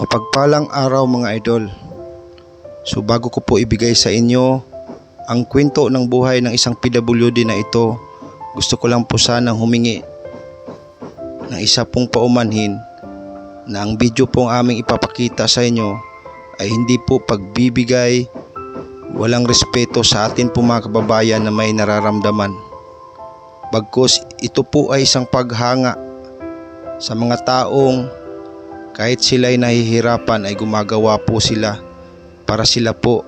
Mapagpalang araw mga idol. So bago ko po ibigay sa inyo ang kwento ng buhay ng isang PWD na ito, gusto ko lang po sanang humingi ng isa pong paumanhin na ang video pong aming ipapakita sa inyo ay hindi po pagbibigay walang respeto sa atin po mga kababayan na may nararamdaman. Bagkus ito po ay isang paghanga sa mga taong kahit sila'y nahihirapan ay gumagawa po sila para sila po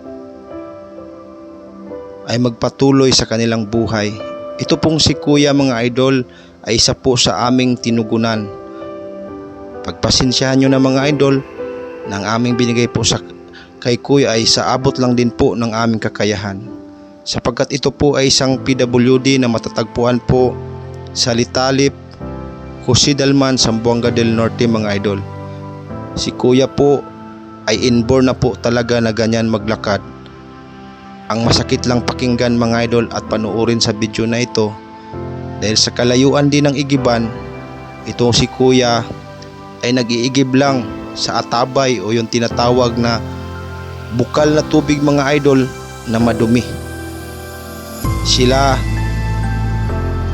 ay magpatuloy sa kanilang buhay. Ito pong si Kuya mga idol ay isa po sa aming tinugunan. Pagpasensyahan nyo na mga idol, ng aming binigay po sa kay Kuya ay sa abot lang din po ng aming kakayahan. Sapagkat ito po ay isang PWD na matatagpuan po sa Litalip, Husidalman, Sambuanga del Norte mga idol. Si kuya po ay inborn na po talaga na ganyan maglakad. Ang masakit lang pakinggan mga idol at panuorin sa video na ito dahil sa kalayuan din ng igiban, ito si kuya ay nag-iigib lang sa atabay o yung tinatawag na bukal na tubig mga idol na madumi. Sila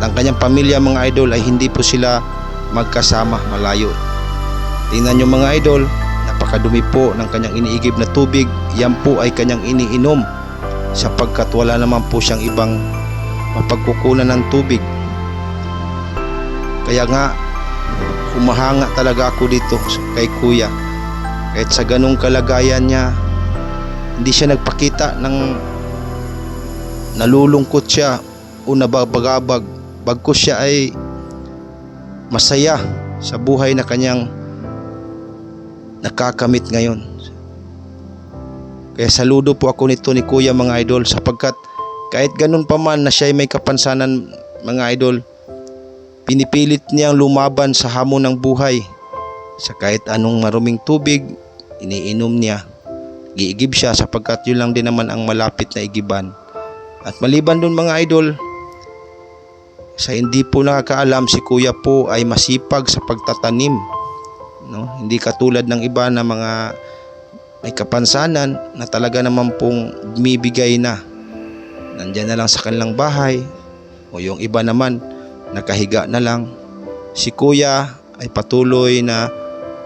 ng kanyang pamilya mga idol ay hindi po sila magkasama malayo Tingnan nyo mga idol, napakadumi po ng kanyang iniigib na tubig. Yan po ay kanyang iniinom sapagkat wala naman po siyang ibang mapagkukunan ng tubig. Kaya nga, humahanga talaga ako dito kay kuya. Kahit sa ganong kalagayan niya, hindi siya nagpakita ng nalulungkot siya o nababagabag. Bagkus siya ay masaya sa buhay na kanyang nakakamit ngayon. Kaya saludo po ako nito ni Kuya mga idol sapagkat kahit ganun pa man na siya ay may kapansanan mga idol, pinipilit niyang lumaban sa hamon ng buhay. Sa kahit anong maruming tubig, iniinom niya. Giigib siya sapagkat yun lang din naman ang malapit na igiban. At maliban dun mga idol, sa hindi po nakakaalam si Kuya po ay masipag sa pagtatanim no? Hindi katulad ng iba na mga may kapansanan na talaga naman pong bumibigay na. Nandyan na lang sa kanilang bahay. O yung iba naman nakahiga na lang. Si kuya ay patuloy na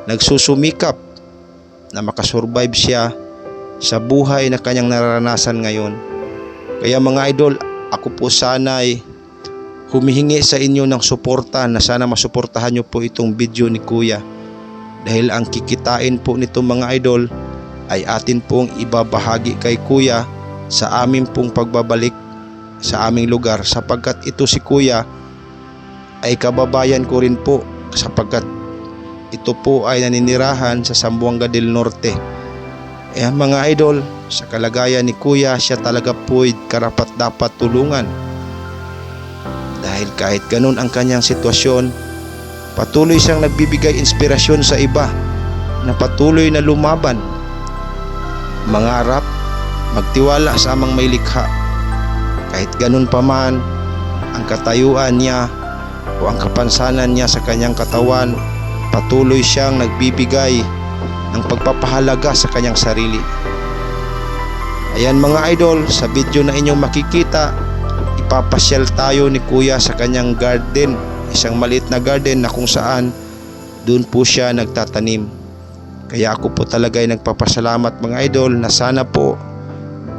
nagsusumikap na makasurvive siya sa buhay na kanyang nararanasan ngayon. Kaya mga idol ako po sana ay humihingi sa inyo ng suporta na sana masuportahan nyo po itong video ni kuya dahil ang kikitain po nito mga idol ay atin pong ibabahagi kay kuya sa amin pong pagbabalik sa aming lugar sapagkat ito si kuya ay kababayan ko rin po sapagkat ito po ay naninirahan sa Sambuanga del Norte. Eh mga idol, sa kalagayan ni kuya siya talaga po karapat dapat tulungan. Dahil kahit ganun ang kanyang sitwasyon, Patuloy siyang nagbibigay inspirasyon sa iba na patuloy na lumaban, mangarap, magtiwala sa amang may likha. Kahit ganun pa man, ang katayuan niya o ang kapansanan niya sa kanyang katawan, patuloy siyang nagbibigay ng pagpapahalaga sa kanyang sarili. Ayan mga idol, sa video na inyong makikita, ipapasyal tayo ni Kuya sa kanyang garden isang maliit na garden na kung saan doon po siya nagtatanim. Kaya ako po talaga ay nagpapasalamat mga idol na sana po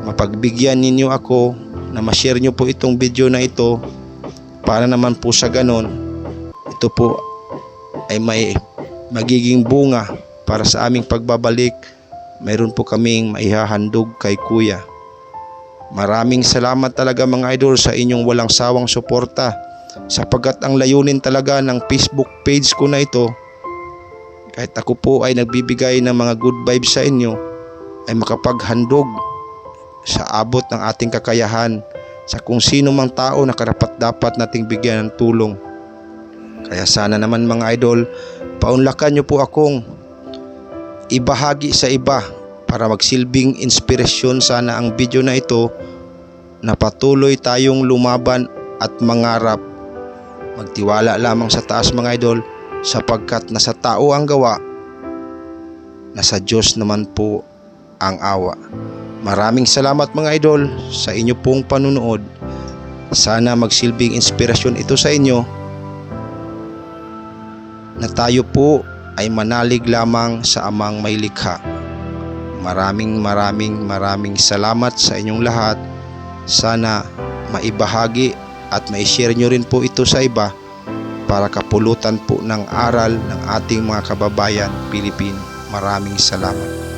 mapagbigyan ninyo ako na ma-share nyo po itong video na ito para naman po sa ganon ito po ay may magiging bunga para sa aming pagbabalik mayroon po kaming maihahandog kay kuya. Maraming salamat talaga mga idol sa inyong walang sawang suporta sapagkat ang layunin talaga ng Facebook page ko na ito kahit ako po ay nagbibigay ng mga good vibes sa inyo ay makapaghandog sa abot ng ating kakayahan sa kung sino mang tao na karapat dapat nating bigyan ng tulong. Kaya sana naman mga idol, paunlakan nyo po akong ibahagi sa iba para magsilbing inspirasyon sana ang video na ito na patuloy tayong lumaban at mangarap Magtiwala lamang sa taas mga idol sapagkat nasa tao ang gawa nasa Diyos naman po ang awa. Maraming salamat mga idol sa inyo pong panunood. Sana magsilbing inspirasyon ito sa inyo na tayo po ay manalig lamang sa amang may likha. Maraming maraming maraming salamat sa inyong lahat. Sana maibahagi at maishare nyo rin po ito sa iba para kapulutan po ng aral ng ating mga kababayan Pilipino. Maraming salamat.